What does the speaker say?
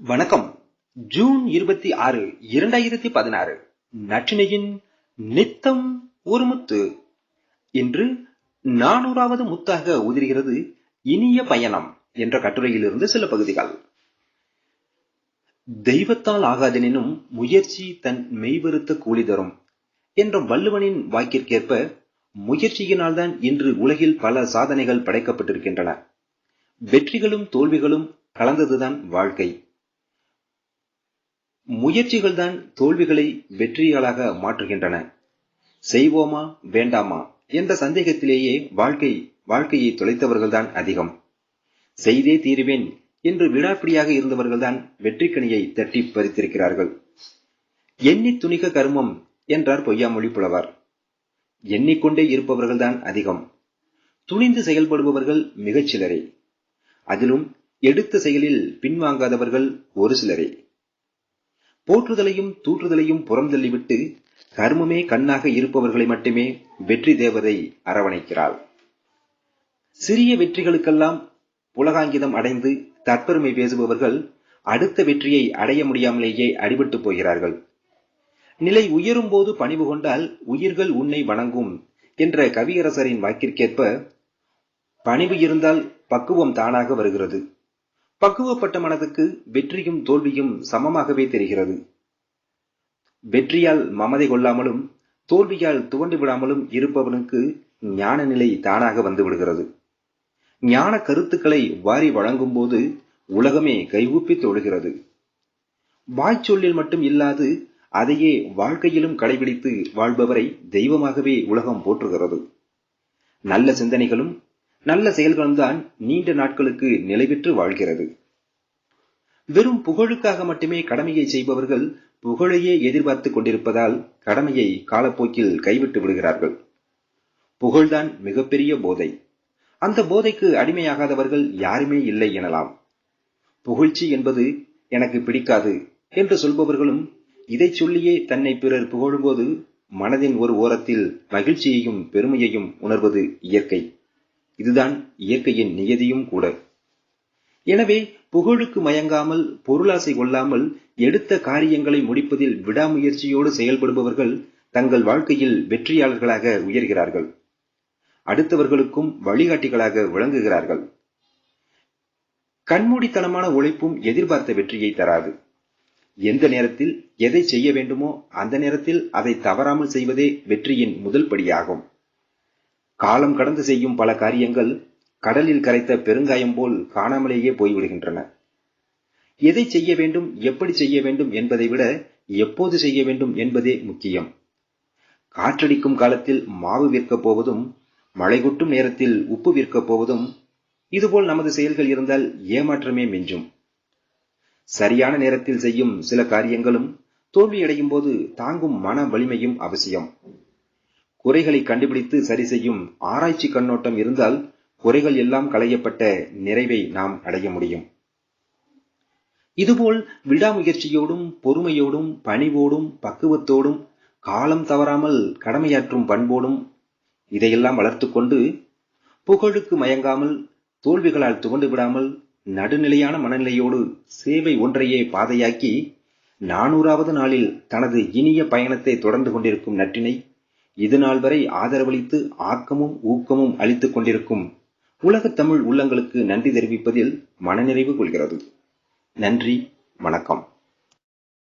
வணக்கம். ஜூன் இருபத்தி ஆறு இரண்டாயிரத்தி பதினாறு. நற்றினையின் நித்தம் ஒரு முத்து. இன்று நானூறாவது முத்தாக உதிர்கிறது இனிய பயணம் என்ற கட்டுரையிலிருந்து சில பகுதிகள். தெய்வத்தால் ஆகாதெனினும் முயற்சி தன் மெய்வருத்த கூலி தரும் என்ற வள்ளுவனின் வாக்கிற்கேற்ப முயற்சியினால்தான் இன்று உலகில் பல சாதனைகள் படைக்கப்பட்டிருக்கின்றன. வெற்றிகளும் தோல்விகளும் கலந்ததுதான் வாழ்க்கை. முயற்சிகள் தான் தோல்விகளை வெற்றிகளாக மாற்றுகின்றன. செய்வோமா வேண்டாமா என்ற சந்தேகத்திலேயே வாழ்க்கை வாழ்க்கையை தொலைத்தவர்கள்தான் அதிகம். செய்தே தீருவேன் என்று விடாப்பிடியாக இருந்தவர்கள்தான் வெற்றிக்கணியை தட்டி பறித்திருக்கிறார்கள். எண்ணி துணிக கருமம் என்றார் பொய்யாமொழி புலவர். எண்ணிக்கொண்டே இருப்பவர்கள்தான் அதிகம். துணிந்து செயல்படுபவர்கள் மிகச் சிலரே அதிலும் எடுத்த செயலில் பின்வாங்காதவர்கள் ஒரு சிலரே. போற்றுதலையும் தூற்றுதலையும் புறம் தள்ளிவிட்டு கர்மமே கண்ணாக இருப்பவர்களை மட்டுமே வெற்றி தேவதை அரவணைக்கிறாள். சிறிய வெற்றிகளுக்கெல்லாம் புலகாங்கிதம் அடைந்து தற்பெருமை பேசுபவர்கள் அடுத்த வெற்றியை அடைய முடியாமலேயே அடிபட்டு போகிறார்கள். நிலை உயரும் போது பணிவு கொண்டால் உயிர்கள் உன்னை வணங்கும் என்ற கவியரசரின் வாக்கிற்கேற்ப பணிவு இருந்தால் பக்குவம் தானாக வருகிறது. பக்குவப்பட்ட மனதுக்கு வெற்றியும் தோல்வியும் சமமாகவே தெரிகிறது. வெற்றியால் மமதை கொள்ளாமலும் தோல்வியால் துவண்டு விடாமலும் இருப்பவனுக்கு ஞான நிலை தானாக வந்து விடுகிறது ஞான கருத்துக்களை வாரி வழங்கும் போது உலகமே கைகூப்பி தொழுகிறது. வாய்ச்சொல்லில் மட்டும் இல்லாது அதையே வாழ்க்கையிலும் கடைபிடித்து வாழ்பவரை தெய்வமாகவே உலகம் போற்றுகிறது. நல்ல சிந்தனைகளும் நல்ல செயல்களும் தான் நீண்ட நாட்களுக்கு நிலைபெற்று வாழ்கிறது. வெறும் புகழுக்காக மட்டுமே கடமையை செய்பவர்கள் புகழையே எதிர்பார்த்துக் கொண்டிருப்பதால் கடமையை காலப்போக்கில் கைவிட்டு விடுகிறார்கள். புகழ்தான் மிகப்பெரிய போதை. அந்த போதைக்கு அடிமையாகாதவர்கள் யாருமே இல்லை எனலாம். புகழ்ச்சி என்பது எனக்கு பிடிக்காது என்று சொல்பவர்களும் இதை சொல்லியே தன்னை பிறர் புகழும்போது மனதின் ஒரு ஓரத்தில் மகிழ்ச்சியையும் பெருமையையும் உணர்வது இயற்கை. இதுதான் இயற்கையின் நியதியும் கூட. எனவே புகழுக்கு மயங்காமல் பொருளாசை கொள்ளாமல் எடுத்த காரியங்களை முடிப்பதில் விடாமுயற்சியோடு செயல்படுபவர்கள் தங்கள் வாழ்க்கையில் வெற்றியாளர்களாக உயர்கிறார்கள். அடுத்தவர்களுக்கும் வழிகாட்டிகளாக விளங்குகிறார்கள். கண்மூடித்தனமான உழைப்பும் எதிர்பார்த்த வெற்றியை தராது. எந்த நேரத்தில் எதை செய்ய வேண்டுமோ அந்த நேரத்தில் அதை தவறாமல் செய்வதே வெற்றியின் முதல் படியாகும். காலம் கடந்து செய்யும் பல காரியங்கள் கடலில் கரைத்த பெருங்காயம் போல் காணாமலேயே போய்விடுகின்றன. எதை செய்ய வேண்டும் எப்படி செய்ய வேண்டும் என்பதை விட எப்போது செய்ய வேண்டும் என்பதே முக்கியம். காற்றடிக்கும் காலத்தில் மாவு விற்கப் போவதும் மழை கொட்டும் நேரத்தில் உப்பு விற்கப் போவதும் இதுபோல் நமது செயல்கள் இருந்தால் ஏமாற்றமே மிஞ்சும். சரியான நேரத்தில் செய்யும் சில காரியங்களும் தோல்வியடையும் போது தாங்கும் மன வலிமையும் அவசியம். குறைகளை கண்டுபிடித்து சரி செய்யும் ஆராய்ச்சி கண்ணோட்டம் இருந்தால் குறைகள் எல்லாம் களையப்பட்ட நிறைவை நாம் அடைய முடியும். இதுபோல் விடாமுயற்சியோடும் பொறுமையோடும் பணிவோடும் பக்குவத்தோடும் காலம் தவறாமல் கடமையாற்றும் பண்போடும் இதையெல்லாம் வளர்த்து கொண்டு புகழுக்கு மயங்காமல் தோல்விகளால் துவண்டு விடாமல் நடுநிலையான மனநிலையோடு சேவை ஒன்றையே பாதையாக்கி நானூறாவது நாளில் தனது இனிய பயணத்தை தொடர்ந்து கொண்டிருக்கும் நற்றினை இது நாள் வரை ஆதரவளித்து ஆக்கமும் ஊக்கமும் அளித்துக் கொண்டிருக்கும் உலகத் தமிழ் உள்ளங்களுக்கு நன்றி தெரிவிப்பதில் மனநிறைவு கொள்கிறது. நன்றி வணக்கம்.